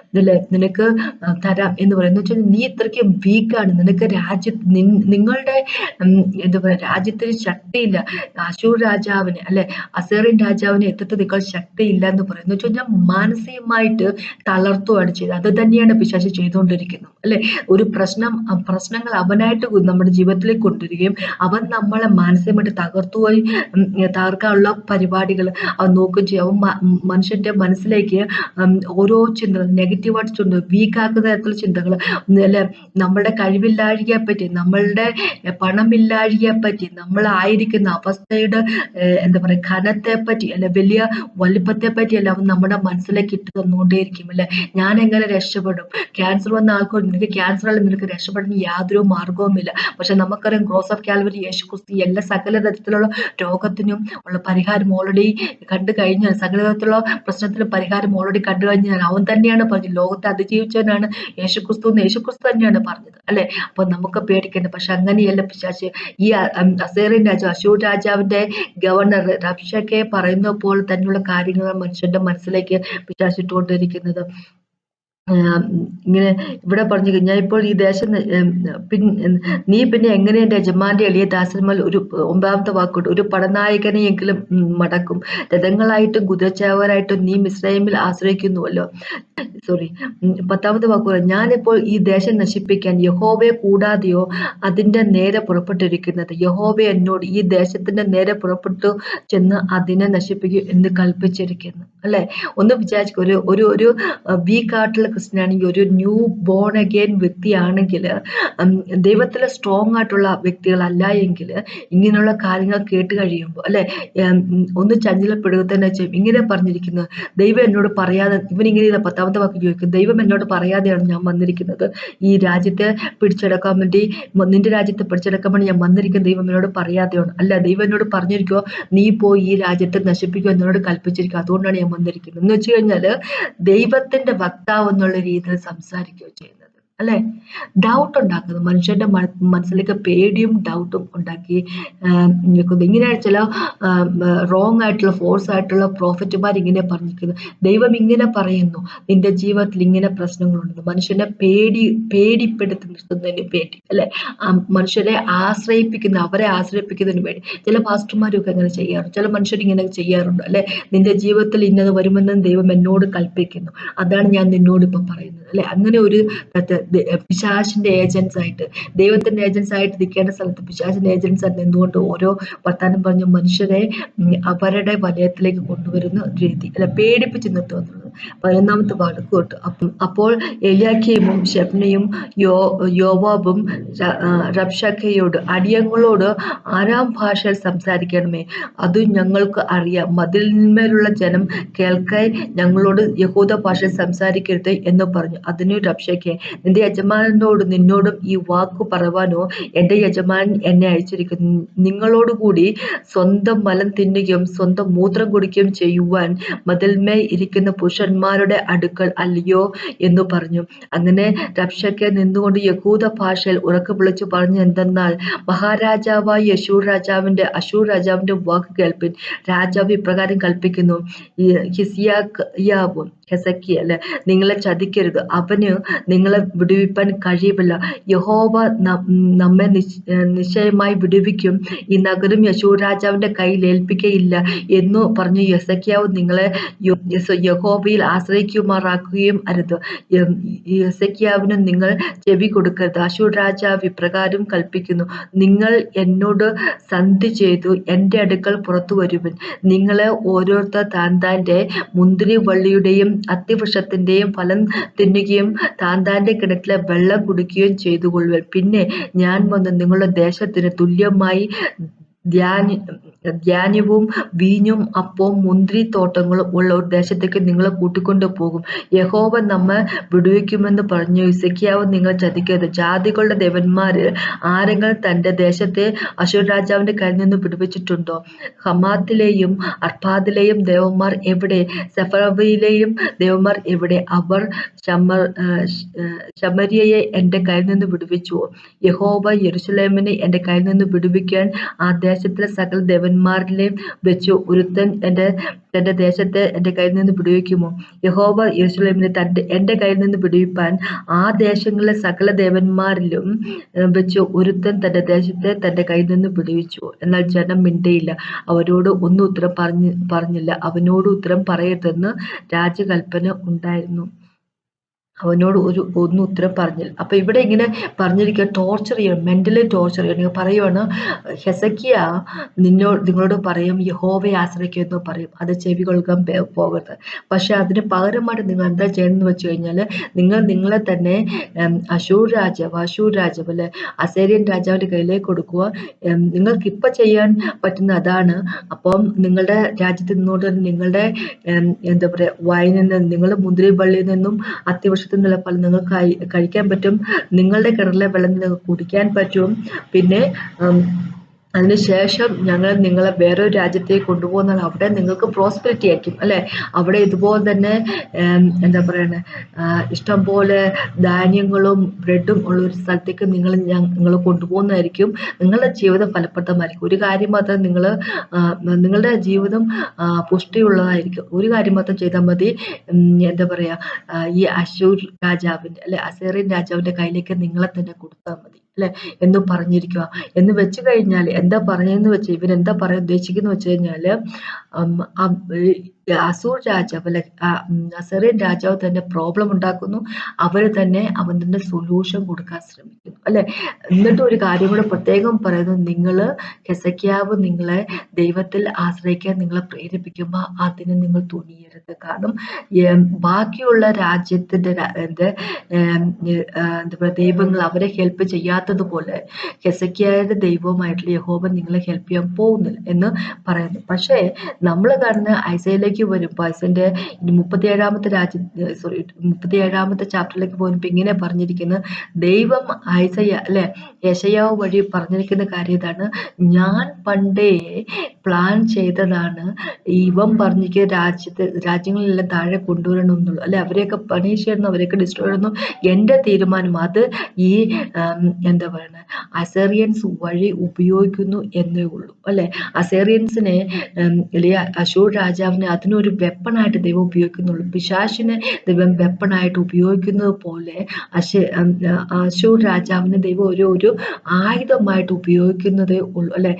ഇതല്ലേ നിനക്ക് തരാം എന്ന് പറയുന്നത് വെച്ചാൽ നീ ഇത്രയ്ക്ക് വീക്കാണ് നിനക്ക് രാജ്യ നിങ്ങളുടെ എന്താ പറയുക രാജ്യത്തിന് ശക്തിയില്ല. അശൂർ രാജാവിന് അല്ലെ അസേറിൻ രാജാവിന് എത്തിട്ട് നിങ്ങൾ ശക്തിയില്ല എന്ന് പറയുന്നു. വെച്ചാൽ ഞാൻ മാനസികമായിട്ട് തളർത്തുകയാണ് ചെയ്തത്. അത് തന്നെയാണ് പിശാശി ചെയ്തുകൊണ്ടിരിക്കുന്നത് അല്ലെ? ഒരു പ്രശ്നം പ്രശ്നങ്ങൾ അവനായിട്ട് നമ്മുടെ ജീവിതത്തിലേക്ക് കൊണ്ടുവരികയും അവൻ നമ്മളെ മാനസികമായിട്ട് തകർത്തുപോയി തകർക്കാനുള്ള പരിപാടികൾ അവൻ നോക്കുകയും ചെയ്യും. അവൻ മനുഷ്യന്റെ മനസ്സിലേക്ക് ഓരോ ചിന്തകൾ നെഗറ്റീവായിട്ട് ചിന്ത വീക്കാക്കുന്ന തരത്തിലുള്ള ചിന്തകൾ അല്ലെ നമ്മുടെ കഴിവില്ലാഴികയെ പറ്റി നമ്മളുടെ പണമില്ലാഴികയെ പറ്റി നമ്മളായിരിക്കുന്ന അവസ്ഥയുടെ എന്താ പറയുക ഘനത്തെ പറ്റി അല്ലെ വലിയ വലിപ്പത്തെ പറ്റി എല്ലാം നമ്മുടെ മനസ്സിലേക്ക് ഇട്ട് തന്നുകൊണ്ടേയിരിക്കും അല്ലെ? ഞാൻ എങ്ങനെ രക്ഷപ്പെടും? ക്യാൻസർ വന്ന ആൾക്കോ നിനക്ക് ക്യാൻസർ അല്ല നിനക്ക് രക്ഷപ്പെടുന്ന യാതൊരു മാർഗവുമില്ല പക്ഷെ നമുക്കറിയാം ക്രോസ് ഓഫ് കാൽവരി യേശു ക്രിസ്തു എല്ലാ സകല തരത്തിലുള്ള രോഗത്തിനും ഉള്ള പരിഹാരം ഓൾറെഡി കണ്ടു കഴിഞ്ഞാൽ സകല തരത്തിലുള്ള പ്രശ്നത്തിന് പരിഹാരം ഓൾറെഡി കണ്ടു കഴിഞ്ഞാൽ അവൻ തന്നെയാണ് പറഞ്ഞത് ലോകത്തെ അതിജീവിച്ചവനാണ് യേശുക്രിസ്തു എന്ന് യേശുക്രിസ്തു തന്നെയാണ് പറഞ്ഞത് അല്ലെ? അപ്പൊ നമുക്ക് പേടിക്കേണ്ട പക്ഷെ അങ്ങനെയല്ല പിശാച്ച് ഈ അസേറിൻ രാജാവ് അശൂർ രാജാവിന്റെ ഗവർണർ റബ്ഷക്കെ പറയുന്ന പോലെ തന്നെയുള്ള കാര്യങ്ങൾ മനുഷ്യന്റെ മനസ്സിലേക്ക് പിശാച്ചിട്ടുകൊണ്ടിരിക്കുന്നത് ഇങ്ങനെ ഇവിടെ പറഞ്ഞു ഞാൻ ഇപ്പോൾ ഈ ദേശം നീ പിന്നെ എങ്ങനെ എന്റെ യജമാന്റെ എളിയ ദാസന്മാർ ഒരു ഒമ്പതാമത്തെ വാക്കുണ്ട്? ഒരു പടനായകനെയെങ്കിലും മടക്കും. രഥങ്ങളായിട്ടും കുതിരച്ചാവരായിട്ടും നീ മിസ്രൈമിൽ ആശ്രയിക്കുന്നുവല്ലോ. സോറി പത്താമത്തെ വാക്കുകൾ ഞാനിപ്പോൾ ഈ ദേശം നശിപ്പിക്കാൻ യഹോവയെ കൂടാതെയോ അതിന്റെ നേരെ പുറപ്പെട്ടിരിക്കുന്നത്? യഹോവ എന്നോട് ഈ ദേശത്തിന്റെ നേരെ പുറപ്പെട്ടു ചെന്ന് അതിനെ നശിപ്പിക്കും എന്ന് കൽപ്പിച്ചിരിക്കുന്നു. അല്ലേ? ഒന്ന് വിചാരിച്ചു ഒരു ഒരു ഒരു വീക്ക് ആയിട്ടുള്ള ക്രിസ്ത്യനാണെങ്കിൽ ഒരു ന്യൂ ബോൺ അഗെയിൻ വ്യക്തിയാണെങ്കിൽ ദൈവത്തിലെ സ്ട്രോങ് ആയിട്ടുള്ള വ്യക്തികളല്ല എങ്കിൽ ഇങ്ങനെയുള്ള കാര്യങ്ങൾ കേട്ട് കഴിയുമ്പോൾ അല്ലെ? ഒന്ന് ചഞ്ചലപ്പെടുക തന്നെ ചെയ്യും. ഇങ്ങനെ പറഞ്ഞിരിക്കുന്നത് ദൈവം എന്നോട് പറയാതെ ഇവൻ ഇങ്ങനെ പത്താമത്തെ വാക്ക് ചോദിക്കും. ദൈവം എന്നോട് പറയാതെയാണ് ഞാൻ വന്നിരിക്കുന്നത്. ഈ രാജ്യത്തെ പിടിച്ചെടുക്കാൻ വേണ്ടി നിന്റെ രാജ്യത്തെ പിടിച്ചെടുക്കാൻ വേണ്ടി ഞാൻ വന്നിരിക്കുന്ന ദൈവം എന്നോട് പറയാതെയാണ്. അല്ല ദൈവം എന്നോട് പറഞ്ഞിരിക്കുമോ നീ പോയി ഈ രാജ്യത്തെ നശിപ്പിക്കുക എന്നോട് കൽപ്പിച്ചിരിക്കുക അതുകൊണ്ടാണ് ഞാൻ വന്നിരിക്കുന്നത്. എന്ന് വെച്ച് കഴിഞ്ഞാൽ ദൈവത്തിന്റെ വക്താവ് എന്നുള്ള രീതിയിൽ സംസാരിക്കുകയോ ചെയ്യുന്നത് അല്ലെ? ഡൗട്ട് ഉണ്ടാക്കുന്നത് മനുഷ്യന്റെ മനസ്സിലേക്ക് പേടിയും ഡൗട്ടും ഉണ്ടാക്കി വെക്കുന്നത് ഇങ്ങനെയാണ് ചില റോങ് ആയിട്ടുള്ള ഫോഴ്സ് ആയിട്ടുള്ള പ്രോഫിറ്റുമാർ ഇങ്ങനെ പറഞ്ഞിരിക്കുന്നു. ദൈവം ഇങ്ങനെ പറയുന്നു. നിന്റെ ജീവിതത്തിൽ ഇങ്ങനെ പ്രശ്നങ്ങളുണ്ട് മനുഷ്യനെ പേടി പേടിപ്പെടുത്തി നിർത്തുന്നതിന് വേണ്ടി അല്ലെ? മനുഷ്യരെ ആശ്രയിപ്പിക്കുന്ന അവരെ ആശ്രയിപ്പിക്കുന്നതിന് വേണ്ടി. ചില പാസ്റ്റർമാരൊക്കെ അങ്ങനെ ചെയ്യാറുണ്ട്. ചില മനുഷ്യർ ഇങ്ങനെ ചെയ്യാറുണ്ട് അല്ലെ? നിന്റെ ജീവിതത്തിൽ ഇന്നത് വരുമെന്ന് ദൈവം എന്നോട് കൽപ്പിക്കുന്നു. അതാണ് ഞാൻ നിന്നോട് ഇപ്പൊ പറയുന്നത്. അല്ലെ? അങ്ങനെ ഒരു പിശാശിന്റെ ഏജൻസ് ആയിട്ട് ദൈവത്തിന്റെ ഏജൻസ് ആയിട്ട് നിൽക്കേണ്ട സ്ഥലത്ത് പിശാശിന്റെ ഏജൻസ് ആയിട്ട് നിന്നുകൊണ്ട് ഓരോ വർത്താനം പറഞ്ഞ മനുഷ്യരെ അവരുടെ വലയത്തിലേക്ക് കൊണ്ടുവരുന്ന രീതി അല്ല പേടിപ്പിച്ച് നിർത്തുക പതിനൊന്നാമത്തെ വാക്ക് കൂട്ടു. അപ്പം അപ്പോൾ എലിയാക്കിയും ഷെബ്നയും യോ യോവാബും റബ്ഷക്കയോട് അടിയങ്ങളോട് ആരാം ഭാഷയിൽ സംസാരിക്കണമേ. അത് ഞങ്ങൾക്ക് അറിയാം. മതിലിന്മേലുള്ള ജനം കേൾക്കായി ഞങ്ങളോട് യഹൂദ ഭാഷയിൽ സംസാരിക്കരുത് എന്ന് പറഞ്ഞു. അതിനു റബ്ഷയ്ക്ക് നിന്റെ യജമാനോട് നിന്നോടും ഈ വാക്ക് പറയുവാനോ എന്റെ യജമാൻ എന്നെ അയച്ചിരിക്കുന്നു. നിങ്ങളോടുകൂടി സ്വന്തം മലം തിന്നുകയും സ്വന്തം മൂത്രം കുടിക്കുകയും ചെയ്യുവാൻ മതിൽമേ ഇരിക്കുന്ന പുരുഷന്മാരുടെ അടുക്കൽ അല്ലയോ എന്ന് പറഞ്ഞു. അങ്ങനെ രക്ഷയ്ക്ക് നിന്നുകൊണ്ട് യഹൂദ ഭാഷയിൽ ഉറക്കെ വിളിച്ചു പറഞ്ഞു എന്തെന്നാൽ മഹാരാജാവായി യശൂർ രാജാവിന്റെ അശൂർ രാജാവിന്റെ വാക്ക് കേൾപ്പിൻ. രാജാവ് ഇപ്രകാരം കൽപ്പിക്കുന്നു. ഹിസിയാവും ഹെസക്കിയ അല്ലെ നിങ്ങളെ ചതിക്കരുത്. അവന് നിങ്ങളെ വിടുവിപ്പാൻ കഴിയുമില്ല യഹോവ നമ്മെ നിശ്ചയമായി വിടുവിക്കും. ഈ നഗരം യശൂർ രാജാവിന്റെ കയ്യിൽ ഏൽപ്പിക്കയില്ല എന്നു പറഞ്ഞു യസക്കിയാവ് നിങ്ങളെ യഹോബയിൽ ആശ്രയിക്കുമാറാക്കുകയും അരുത്. യസക്കിയാവിന് നിങ്ങൾ ചെവി കൊടുക്കരുത്. അശൂർ രാജാവ് ഇപ്രകാരം കൽപ്പിക്കുന്നു. നിങ്ങൾ എന്നോട് സന്ധി ചെയ്തു എന്റെ അടുക്കൽ പുറത്തു വരുവൻ. നിങ്ങളെ ഓരോരുത്തർ താൻ താന്റെ മുന്തിരി വള്ളിയുടെയും അത്തിവൃക്ഷത്തിന്റെയും ഫലം തിന്നുകയും താൻ കിണറ്റിലെ വെള്ളം കുടിക്കുകയും ചെയ്തു കൊള്ളുവൻ പിന്നെ ഞാൻ വന്ന് നിങ്ങളുടെ ദേശത്തിന് തുല്യമായി ധ്യാനി ധാന്യവും വീഞ്ഞും അപ്പവും മുന്തിരിത്തോട്ടങ്ങളും ഉള്ള ഒരു ദേശത്തേക്ക് നിങ്ങളെ കൂട്ടിക്കൊണ്ടു പോകും. യഹോവ നമ്മെ വിടുവിക്കുമെന്ന് പറഞ്ഞു. ഇസക്കിയാവ് നിങ്ങൾ ചതിക്കരുത്. ജാതികളുടെ ദേവന്മാരിൽ ആരെങ്കിലും തന്റെ ദേശത്തെ അശൂർ രാജാവിന്റെ കയ്യിൽ നിന്ന് വിടുവിച്ചിട്ടുണ്ടോ? ഹമാത്തിലെയും അർഫാദിലെയും ദേവന്മാർ എവിടെ? സെഫറബയിലെയും ദേവന്മാർ എവിടെ? അവർ ശമർ ശമരിയയെ എന്റെ കയ്യിൽ നിന്ന് വിടുവിച്ചു. യഹോവ യെരുസലേമിനെ എന്റെ കയ്യിൽ നിന്ന് വിടുവിക്കാൻ ആ ദേശത്തിലെ സകല ദേവന്മാരിലെയും വെച്ചു ഒരുത്തൻ എന്റെ തന്റെ ദേശത്തെ എന്റെ കയ്യിൽ നിന്ന് പിടിവയ്ക്കുമോ യഹോവ യെരുസലേമിനെ തന്റെ എന്റെ കയ്യിൽ നിന്ന് പിടിവിപ്പാൻ ആ ദേശങ്ങളിലെ സകല ദേവന്മാരിലും വെച്ച് ഒരുത്തൻ തന്റെ ദേശത്തെ തന്റെ കയ്യിൽ നിന്ന് പിടിവിച്ചു എന്നാൽ ജനം മിണ്ടയില്ല. അവരോട് ഒന്നും ഉത്തരം പറഞ്ഞ് പറഞ്ഞില്ല. അവനോട് ഉത്തരം പറയരുതെന്ന് രാജകൽപ്പന ഉണ്ടായിരുന്നു. അവനോട് ഒരു ഒന്ന് ഉത്തരം പറഞ്ഞില്ല. അപ്പൊ ഇവിടെ ഇങ്ങനെ പറഞ്ഞിരിക്കുക ടോർച്ചർ ചെയ്യണം മെന്റലി ടോർച്ചർ ചെയ്യണം. പറയുവാണ് ഹെസക്കിയ നിന്നോട് നിങ്ങളോട് പറയും യഹോവയെ ആശ്രയിക്കും എന്ന് പറയും. അത് ചെവി കൊൽക്കാൻ പോകരുത്. പക്ഷേ അതിന് പകരമായിട്ട് നിങ്ങൾ എന്താ ചെയ്യണമെന്ന് വെച്ച് കഴിഞ്ഞാൽ നിങ്ങൾ നിങ്ങളെ തന്നെ അശൂർ രാജാവ് അശൂർ രാജാവ് അല്ലെ അസേരിയൻ രാജാവിന്റെ കയ്യിലേക്ക് കൊടുക്കുക. നിങ്ങൾക്ക് ഇപ്പൊ ചെയ്യാൻ പറ്റുന്ന അതാണ്. അപ്പം നിങ്ങളുടെ രാജ്യത്ത് നിന്നുകൊണ്ട് നിങ്ങളുടെ എന്താ പറയാ വയനിൽ നിന്ന് നിങ്ങളുടെ മുന്തിരി വള്ളിയിൽ നിന്നും അത്യാവശ്യം നിന്നുള്ള പല നിങ്ങൾക്ക് കഴിക്കാൻ പറ്റും. നിങ്ങളുടെ കിണറിലെ വെള്ളം നിങ്ങൾക്ക് കുടിക്കാൻ പറ്റും. പിന്നെ അതിനുശേഷം ഞങ്ങൾ നിങ്ങളെ വേറൊരു രാജ്യത്തേക്ക് കൊണ്ടുപോകുന്നത് അവിടെ നിങ്ങൾക്ക് പ്രോസ്പെരിറ്റി ആയിരിക്കും അല്ലെ? അവിടെ ഇതുപോലെ തന്നെ എന്താ പറയണേ ഇഷ്ടംപോലെ ധാന്യങ്ങളും ബ്രെഡും ഉള്ള ഒരു സ്ഥലത്തേക്ക് നിങ്ങൾ നിങ്ങൾ കൊണ്ടുപോകുന്നതായിരിക്കും നിങ്ങളുടെ ജീവിതം ഫലപ്രദമായിരിക്കും. ഒരു കാര്യം മാത്രം നിങ്ങൾ നിങ്ങളുടെ ജീവിതം പുഷ്ടിയുള്ളതായിരിക്കും. ഒരു കാര്യം മാത്രം ചെയ്താൽ മതി. എന്താ പറയുക ഈ അശൂർ രാജാവിന്റെ അല്ലെ അസേറിയൻ രാജാവിന്റെ കയ്യിലേക്ക് നിങ്ങളെ തന്നെ കൊടുത്താൽ മതി. അല്ലെ? എന്ന് പറഞ്ഞിരിക്കുക. എന്ന് വെച്ച് കഴിഞ്ഞാൽ എന്താ പറഞ്ഞതെന്ന് വെച്ച് ഇവൻ എന്താ പറയാൻ ഉദ്ദേശിക്കുന്നത് വെച്ച് കഴിഞ്ഞാൽ അസൂർ രാജാവ് അസറിയൻ രാജാവ് തന്നെ പ്രോബ്ലം ഉണ്ടാക്കുന്നു. അവർ തന്നെ അവൻ തന്നെ സൊല്യൂഷൻ കൊടുക്കാൻ ശ്രമിക്കുന്നു. അല്ലെ? എന്നിട്ട് ഒരു കാര്യം കൂടെ പ്രത്യേകം പറയുന്നു. നിങ്ങൾ ഹെസക്കിയാവ് നിങ്ങളെ ദൈവത്തിൽ ആശ്രയിക്കാൻ നിങ്ങളെ പ്രേരിപ്പിക്കുമ്പോൾ അതിന് നിങ്ങൾ തുണിയരുത് കാരണം ബാക്കിയുള്ള രാജ്യത്തിന്റെ എന്താ പറയുക ദൈവങ്ങൾ അവരെ ഹെൽപ്പ് ചെയ്യാത്തതുപോലെ ഹെസക്കിയായുടെ ദൈവവുമായിട്ടുള്ള യഹോബൻ നിങ്ങളെ ഹെൽപ്പ് ചെയ്യാൻ പോകുന്നില്ല എന്ന് പറയുന്നു. പക്ഷേ നമ്മൾ കാണുന്ന ഐസയിലേക്ക് വരുമ്പോൾ മുപ്പത്തി മുപ്പത്തിയേഴാമത്തെ രാജ്യ സോറി മുപ്പത്തിയേഴാമത്തെ ചാപ്റ്ററിലേക്ക് പോകുമ്പോൾ ഇങ്ങനെ പറഞ്ഞിരിക്കുന്നത് ദൈവം ഐസയ അല്ലെ? യശയാവ് വഴി പറഞ്ഞിരിക്കുന്ന കാര്യം ഇതാണ്. ഞാൻ പണ്ടേ പ്ലാൻ ചെയ്തതാണ് ഇവൻ പറഞ്ഞിരിക്കുന്ന രാജ്യത്ത് രാജ്യങ്ങളിലെല്ലാം താഴെ കൊണ്ടുവരണം എന്നുള്ളൂ അല്ലെ? അവരെയൊക്കെ പണിഷ് ചെയ്യണം അവരെയൊക്കെ ഡിസ്ട്രോയ് ചെയ്യണം എന്റെ തീരുമാനം. അത് ഈ എന്താ പറയുന്നത് അസേറിയൻസ് വഴി ഉപയോഗിക്കുന്നു എന്നേ ഉള്ളൂ. അല്ലെ? അസേറിയൻസിനെ അല്ലെങ്കിൽ അശൂർ രാജാവിനെ അതിനൊരു വെപ്പണായിട്ട് ദൈവം ഉപയോഗിക്കുന്നുള്ളൂ. പിശാശിനെ ദൈവം വെപ്പണായിട്ട് ഉപയോഗിക്കുന്നത് പോലെ അശ അശൂർ രാജാവിനെ ദൈവം ഒരു ഒരു ആയുധമായിട്ട് ഉപയോഗിക്കുന്നതേ ഉള്ളൂ. അല്ലെ?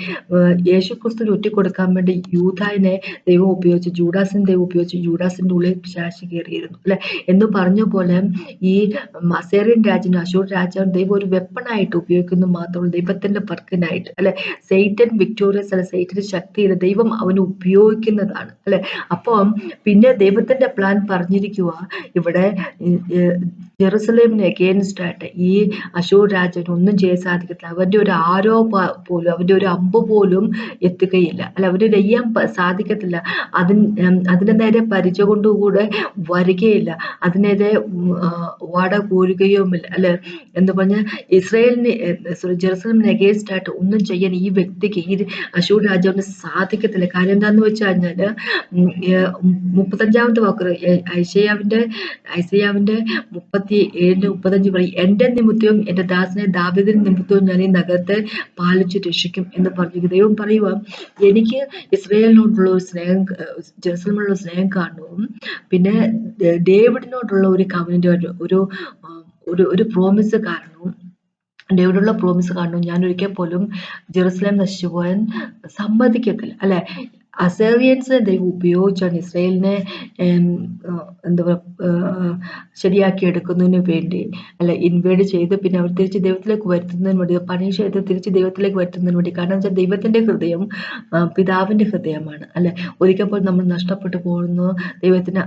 യേശു ക്രിസ്തു ഒറ്റിക്കൊടുക്കാൻ വേണ്ടി യൂതായിനെ ദൈവം ഉപയോഗിച്ച് ജൂഡാസിനെ ദൈവം ഉപയോഗിച്ച് ജൂഡാസിന്റെ ഉള്ളിൽ പിശാശി കയറിയിരുന്നു. അല്ലെ? എന്ന് പറഞ്ഞ പോലെ ഈ മസേറിയൻ രാജ്യം അശൂർ രാജാവ് ദൈവം ഒരു വെപ്പണായിട്ട് ഉപയോഗിക്കുന്നു മാത്രമല്ല ദൈവത്തിന്റെ വർക്കിനായിട്ട് അല്ലെ? സെയ്റ്റൻ വിക്ടോറിയസ് അല്ലെ സെയ്റ്റൻ ശക്തിയിൽ ദൈവം അവന് ഉപയോഗിക്കുന്നതാണ്. അല്ലെ? അപ്പം പിന്നെ ദൈവത്തിന്റെ പ്ലാൻ പറഞ്ഞിരിക്കുക ഇവിടെ ജെറുസലേമിന് അഗേൻസ്റ്റ് ആയിട്ട് ഈ അശൂർ രാജന് ഒന്നും ചെയ്യാൻ സാധിക്കത്തില്ല. അവന്റെ ഒരു ആരോ പോലും അവന്റെ ഒരു അമ്പ് പോലും എത്തുകയില്ല. അല്ല അവർ നെയ്യാൻ സാധിക്കത്തില്ല. അതിന് അതിന്റെ നേരെ പരിച കൊണ്ടുകൂടെ വരികയില്ല. അതിനെതിരെ വട കൂരുകയുമില്ല. അല്ലെ എന്ന് പറഞ്ഞാൽ ഇസ്രയേലിന് ജെറുസലേമിന് അഗേൻസ്റ്റ് ആയിട്ട് ഒന്നും ചെയ്യാൻ ഈ വ്യക്തിക്ക് ഈ അശൂർ രാജാവിന് സാധിക്കത്തില്ല. കാര്യം എന്താന്ന് വെച്ച് കഴിഞ്ഞാൽ മുപ്പത്തഞ്ചാമത്തെ വാക്ക് ഐശയാവിന്റെ ഐശയാവിന്റെ മുപ്പത്തി ഏഴിന്റെ മുപ്പത്തഞ്ച് പറയും എന്റെ നിമിത്തവും എന്റെ ദാസനെ ദാവിദിന് നിമിത്തവും ഞാൻ ഈ നഗരത്തെ പാലിച്ചു രക്ഷിക്കും എന്ന് പറഞ്ഞു ദൈവം പറയുക എനിക്ക് ഇസ്രയേലിനോടുള്ള ഒരു സ്നേഹം ജെറുസലമിലുള്ള സ്നേഹം കാണും. പിന്നെ ഡേവിഡിനോടുള്ള ഒരു കവിനിന്റെ ഒരു ഒരു ഒരു പ്രോമിസ് കാരണവും ഡേവിഡുള്ള പ്രോമിസ് കാണുന്നു ഞാൻ ഒരിക്കൽ പോലും ജെറുസലേം നശിച്ചു പോകാൻ സമ്മതിക്കത്തില്ല. അല്ലെ? അസേറിയൻസിനെ ദൈവം ഉപയോഗിച്ചാണ് ഇസ്രയേലിനെ എന്താ ശരിയാക്കി എടുക്കുന്നതിന് വേണ്ടി അല്ല ഇൻവേഡ് ചെയ്ത് പിന്നെ അവർ തിരിച്ച് ദൈവത്തിലേക്ക് വരുത്തുന്നതിന് വേണ്ടി പണിഷ് ചെയ്ത് തിരിച്ച് ദൈവത്തിലേക്ക് വരുത്തുന്നതിന് വേണ്ടി. കാരണം വെച്ചാൽ ദൈവത്തിന്റെ ഹൃദയം പിതാവിന്റെ ഹൃദയമാണ്. അല്ലെ ഒരിക്കൽ പോലും നമ്മൾ നഷ്ടപ്പെട്ടു പോകുന്നു. ദൈവത്തിന്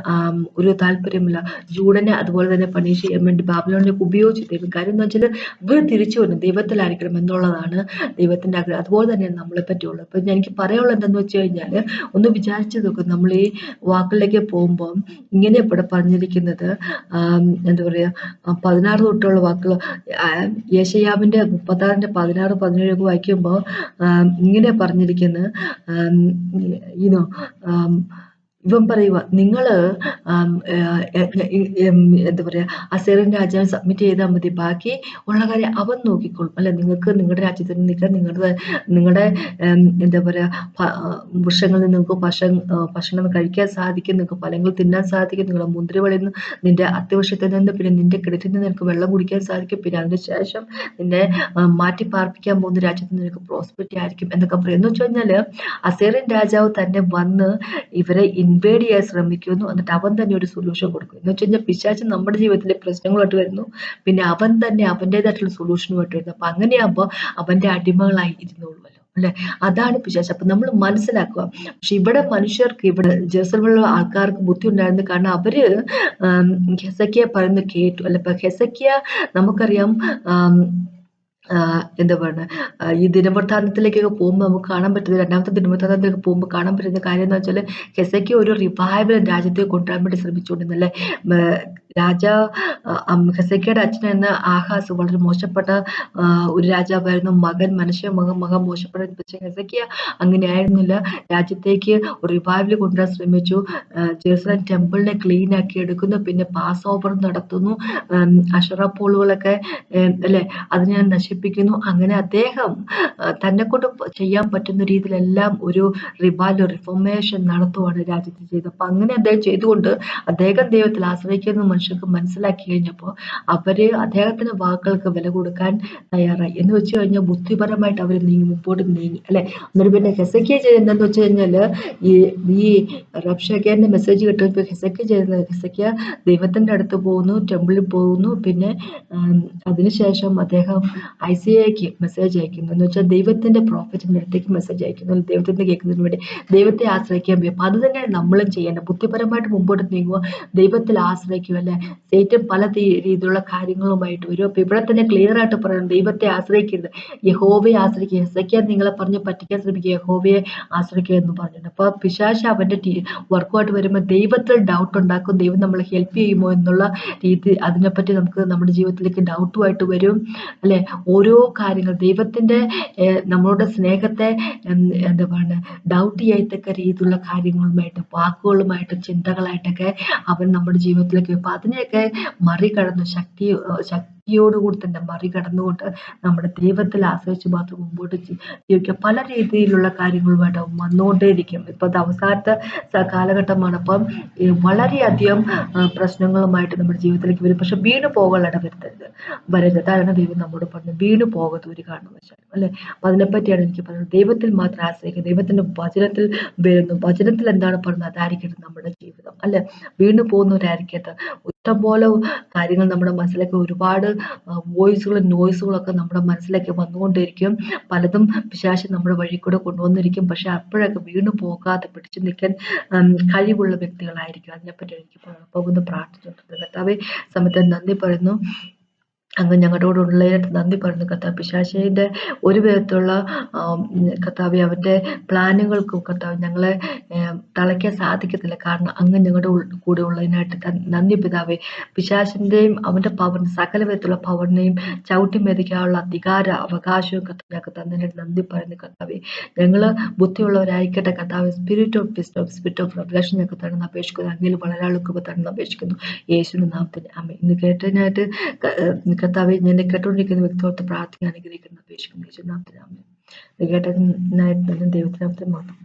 ഒരു താല്പര്യമില്ല. ജൂഡനെ അതുപോലെ തന്നെ പണിഷ് ചെയ്യാൻ വേണ്ടി ബാബിലോണിലേക്ക് ഉപയോഗിച്ച് ദൈവം കാര്യം എന്ന് വെച്ചാൽ ഇവർ തിരിച്ചു വരണം ദൈവത്തിലായിരിക്കണം എന്നുള്ളതാണ് ദൈവത്തിന്റെ ആഗ്രഹം. അതുപോലെ തന്നെ നമ്മളെ പറ്റിയുള്ളത് അപ്പൊ എനിക്ക് പറയാനുള്ളത് എന്താണെന്ന് വെച്ച് കഴിഞ്ഞാൽ ഒന്ന് വിചാരിച്ചു നോക്കും. നമ്മൾ ഈ വാക്കുകളിലേക്ക് പോകുമ്പോൾ ഇങ്ങനെ ഇവിടെ പറഞ്ഞിരിക്കുന്നത് എന്താ പറയുക പതിനാറ് തൊട്ടുള്ള വാക്കുകൾ യേശയാവിന്റെ മുപ്പത്താറിന്റെ പതിനാറ് പതിനേഴൊക്കെ വായിക്കുമ്പോൾ ഇങ്ങനെ പറഞ്ഞിരിക്കുന്നത് ഈനോ ഇവൻ പറയുക നിങ്ങൾ എന്താ പറയുക അസേറൻ രാജാവിന് സബ്മിറ്റ് ചെയ്താൽ മതി. ബാക്കി ഉള്ള കാര്യം അവൻ നോക്കിക്കോളും. അല്ലെ? നിങ്ങൾക്ക് നിങ്ങളുടെ രാജ്യത്തിൽ നിൽക്കാൻ നിങ്ങളുടെ നിങ്ങളുടെ എന്താ പറയുക വൃക്ഷങ്ങളിൽ നിങ്ങൾക്ക് ഭക്ഷ ഭക്ഷണം കഴിക്കാൻ സാധിക്കും. നിങ്ങൾക്ക് ഫലങ്ങൾ തിന്നാൻ സാധിക്കും. നിങ്ങളുടെ മുന്തിരിവളിയിൽ നിന്ന് നിന്റെ അത്യാവശ്യത്തിൽ നിന്ന് പിന്നെ നിന്റെ കിണറ്റിൽ നിന്ന് നിനക്ക് വെള്ളം കുടിക്കാൻ സാധിക്കും. പിന്നെ അതിനുശേഷം നിന്നെ മാറ്റി പാർപ്പിക്കാൻ പോകുന്ന രാജ്യത്ത് നിനക്ക് പ്രോസ്പെറ്റി ആയിരിക്കും എന്നൊക്കെ പറയും എന്ന് വെച്ച് കഴിഞ്ഞാൽ അസേറിയൻ രാജാവ് തന്നെ വന്ന് ഇവരെ ഇൻവേഡ് ചെയ്യാൻ ശ്രമിക്കുന്നു എന്നിട്ട് അവൻ തന്നെ ഒരു സൊല്യൂഷൻ കൊടുക്കും. എന്ന് വെച്ച് കഴിഞ്ഞാൽ പിശാച്ച് നമ്മുടെ ജീവിതത്തിലെ പ്രശ്നങ്ങളായിട്ട് വരുന്നു. പിന്നെ അവൻ തന്നെ അവന്റെതായിട്ടുള്ള സൊല്യൂഷനുമായിട്ട് വരുന്നു. അപ്പൊ അങ്ങനെയാകുമ്പോൾ അവന്റെ അടിമകളായി ഇരുന്നുള്ളൂ അല്ലെ? അതാണ് പിശാച്ച് അപ്പൊ നമ്മൾ മനസ്സിലാക്കുക പക്ഷെ ഇവിടെ മനുഷ്യർക്ക് ഇവിടെ ജെറുസലമിലുള്ള ആൾക്കാർക്ക് ബുദ്ധി ഉണ്ടായിരുന്നു കാരണം അവർ ഹെസക്കിയ പറയുന്നത് കേട്ടു. അല്ലെ ഇപ്പൊ ഹെസക്കിയ നമുക്കറിയാം എന്താ പറയുക ഈ ദിനവൃത്താന്തത്തിലേക്കൊക്കെ പോകുമ്പോൾ നമുക്ക് കാണാൻ പറ്റുന്നത് രണ്ടാമത്തെ ദിനവൃത്താന്തത്തിലേക്ക് പോകുമ്പോൾ കാണാൻ പറ്റുന്ന കാര്യം എന്ന് വെച്ചാൽ ഹെസക്കി ഒരു റിവൈവൽ രാജ്യത്തെ കൊണ്ടുവരാൻ വേണ്ടി ശ്രമിച്ചുകൊണ്ടിരുന്നല്ലേ? രാജ അച്ഛൻ എന്ന ആഹാസ് വളരെ മോശപ്പെട്ട ഒരു രാജാവായിരുന്നു. മകൻ മനുഷ്യ മകൻ മകൻ മോശപ്പെട്ട പക്ഷേ ഹെസക്കിയ അങ്ങനെ ആയിരുന്നില്ല രാജ്യത്തേക്ക് റിവൈവൽ കൊണ്ടുവരാൻ ശ്രമിച്ചു. ജെറുസലം ടെമ്പിളിനെ ക്ലീൻ ആക്കി എടുക്കുന്നു. പിന്നെ പാസ് ഓവർ നടത്തുന്നു അഷറ പോളുകളൊക്കെ അല്ലെ അതിനെ നശിപ്പിക്കുന്നു. അങ്ങനെ അദ്ദേഹം തന്നെ കൊണ്ട് ചെയ്യാൻ പറ്റുന്ന രീതിയിലെല്ലാം ഒരു റിവൈവൽ റിഫോർമേഷൻ നടത്തുവാണ് രാജ്യത്ത് ചെയ്തത്. അപ്പൊ അങ്ങനെ അദ്ദേഹം ചെയ്തുകൊണ്ട് അദ്ദേഹം ദൈവത്തിൽ ആശ്രയിക്കുന്ന മനുഷ്യർക്ക് മനസ്സിലാക്കി കഴിഞ്ഞപ്പോൾ അവർ അദ്ദേഹത്തിന്റെ വാക്കുകൾക്ക് വില കൊടുക്കാൻ തയ്യാറായി. എന്ന് വെച്ച് കഴിഞ്ഞാൽ ബുദ്ധിപരമായിട്ട് അവർ നീങ്ങി മുമ്പോട്ട് നീങ്ങി അല്ലെ? എന്നിട്ട് പിന്നെ ഹെസക്കിയ ചെയ്യുന്നതെന്ന് വെച്ച് കഴിഞ്ഞാൽ ഈ ഈ റബ്ഷക്കേന്റെ മെസ്സേജ് കിട്ടുമ്പോൾ ഹെസക്കിയ ചെയ്യുന്നത് ഹെസക്കിയ ദൈവത്തിന്റെ അടുത്ത് പോകുന്നു ടെമ്പിളിൽ പോകുന്നു. പിന്നെ അതിനുശേഷം അദ്ദേഹം ഐ സി എക്ക് മെസ്സേജ് അയക്കുന്നു. എന്ന് വെച്ചാൽ ദൈവത്തിന്റെ പ്രോഫിറ്റിന്റെ അടുത്തേക്ക് മെസ്സേജ് അയക്കുന്നു. ദൈവത്തിന്റെ കേൾക്കുന്നതിന് വേണ്ടി ദൈവത്തെ ആശ്രയിക്കാൻ പറ്റും അപ്പൊ അത് തന്നെയാണ് നമ്മളും ചെയ്യേണ്ടത്. ബുദ്ധിപരമായിട്ട് മുമ്പോട്ട് നീങ്ങുക ദൈവത്തിൽ ആശ്രയിക്കുക അല്ലെ? സേറ്റൻ പല രീതിയിലുള്ള കാര്യങ്ങളുമായിട്ട് വരും. അപ്പൊ ഇവിടെ തന്നെ ക്ലിയർ ആയിട്ട് പറയണം ദൈവത്തെ ആശ്രയിക്കരുത്. യഹോവയെ ആശ്രയിക്കുക. ഹെസയ്ക്കാൻ നിങ്ങളെ പറഞ്ഞ് പറ്റിക്കാൻ ശ്രമിക്കുക. യഹോവയെ ആശ്രയിക്കുക എന്ന് പറഞ്ഞിട്ടുണ്ട്. അപ്പൊ പിശാശ അവന്റെ വർക്കുമായിട്ട് വരുമ്പോൾ ദൈവത്തിൽ ഡൗട്ട് ഉണ്ടാക്കും. ദൈവം നമ്മളെ ഹെൽപ്പ് ചെയ്യുമോ എന്നുള്ള രീതി അതിനെപ്പറ്റി നമുക്ക് നമ്മുടെ ജീവിതത്തിലേക്ക് ഡൗട്ടുമായിട്ട് വരും. അല്ലെ? ഓരോ കാര്യങ്ങൾ ദൈവത്തിന്റെ നമ്മളുടെ സ്നേഹത്തെ എന്താ പറയുക ഡൗട്ട് ചെയ്യത്തക്ക രീതിയിലുള്ള കാര്യങ്ങളുമായിട്ട് വാക്കുകളുമായിട്ട് ചിന്തകളായിട്ടൊക്കെ അവൻ നമ്മുടെ ജീവിതത്തിലേക്ക് അപ്പൊ അതിനെയൊക്കെ മറികടന്ന് ശക്തി ശക്തിയോടുകൂടി തന്നെ മറികടന്നുകൊണ്ട് നമ്മുടെ ദൈവത്തിൽ ആശ്രയിച്ച് മാത്രം മുമ്പോട്ട് ജീവിക്കുക പല രീതിയിലുള്ള കാര്യങ്ങളുമായിട്ട് വന്നുകൊണ്ടേയിരിക്കും. ഇപ്പൊ അത് അവസാനത്തെ കാലഘട്ടമാണ്. അപ്പം വളരെയധികം പ്രശ്നങ്ങളുമായിട്ട് നമ്മുടെ ജീവിതത്തിലേക്ക് വരും. പക്ഷെ വീണ് പോകലട വരുത്തരുത് വരരുത്. അതാണ് ദൈവം നമ്മോട് പറഞ്ഞു വീണ് പോകത്തു ഒരു കാരണവശാലും. അല്ലെ? അപ്പൊ അതിനെപ്പറ്റിയാണ് എനിക്ക് പറയുന്നത്. ദൈവത്തിൽ മാത്രം ആശ്രയിക്കുക. ദൈവത്തിന്റെ വചനത്തിൽ വരുന്നു. വചനത്തിൽ എന്താണ് പറയുന്നത്? അതായിരിക്കട്ടെ നമ്മുടെ ജീവിതം. അല്ലെ? വീണ് പോകുന്നവരായിരിക്കട്ടെ. ഇഷ്ടംപോലെ കാര്യങ്ങൾ നമ്മുടെ മനസ്സിലേക്ക് ഒരുപാട് വോയിസുകളും നോയ്സുകളും ഒക്കെ നമ്മുടെ മനസ്സിലേക്ക് വന്നുകൊണ്ടിരിക്കും. പലതും വിശേഷം നമ്മുടെ വഴി കൂടെ കൊണ്ടുവന്നിരിക്കും. പക്ഷെ അപ്പോഴൊക്കെ വീണു പോകാതെ പിടിച്ചു നിൽക്കാൻ കഴിവുള്ള വ്യക്തികളായിരിക്കും. അതിനെപ്പറ്റി എനിക്ക് പോകുന്ന പ്രാർത്ഥിച്ചിട്ടുണ്ട് കർത്താവെ സമയത്ത് നന്ദി പറയുന്നു. അങ്ങ് ഞങ്ങളുടെ ഉള്ളതിനായിട്ട് നന്ദി പറഞ്ഞു കർത്താവ് പിശാശിന്റെ ഒരു വിധത്തിലുള്ള കർത്താവ് അവന്റെ പ്ലാനുകൾക്കും കർത്താവ് ഞങ്ങളെ തളയ്ക്കാൻ സാധിക്കത്തില്ല. കാരണം അങ്ങ് ഞങ്ങളുടെ കൂടെ ഉള്ളതിനായിട്ട് നന്ദി പിതാവേ. പിശാശിന്റെയും അവന്റെ പവറിന് സകല വിധത്തിലുള്ള പവറിനെയും ചവിട്ടി മെതിക്കാനുള്ള അധികാര അവകാശവും കർത്താവ് ഞങ്ങൾക്ക് തന്നതിനായിട്ട് നന്ദി പറയുന്നു കർത്താവെ. ഞങ്ങൾ ബുദ്ധിയുള്ളവരായിക്കട്ടെ കർത്താവ്. Spirit of wisdom spirit of revelation ഞങ്ങൾക്ക് തരണം അപേക്ഷിക്കുന്നു. അങ്ങനെ വളരെ ആൾക്ക് തരണം അപേക്ഷിക്കുന്നു. യേശുവിന്റെ നാമത്തിന്. അമ്മ ഇന്ന് കേട്ടതിനായിട്ട് കർത്താവെ ഞാൻ കേട്ടുകൊണ്ടിരിക്കുന്ന വ്യക്തിയോട് പ്രാർത്ഥന അനുഗ്രഹിക്കുന്ന അപേക്ഷിക്കുന്നു യേശുനാമത്തിന് അമ്മ. കേട്ടതിനായിട്ട് ദൈവത്തിനാമത്തെ മാത്രം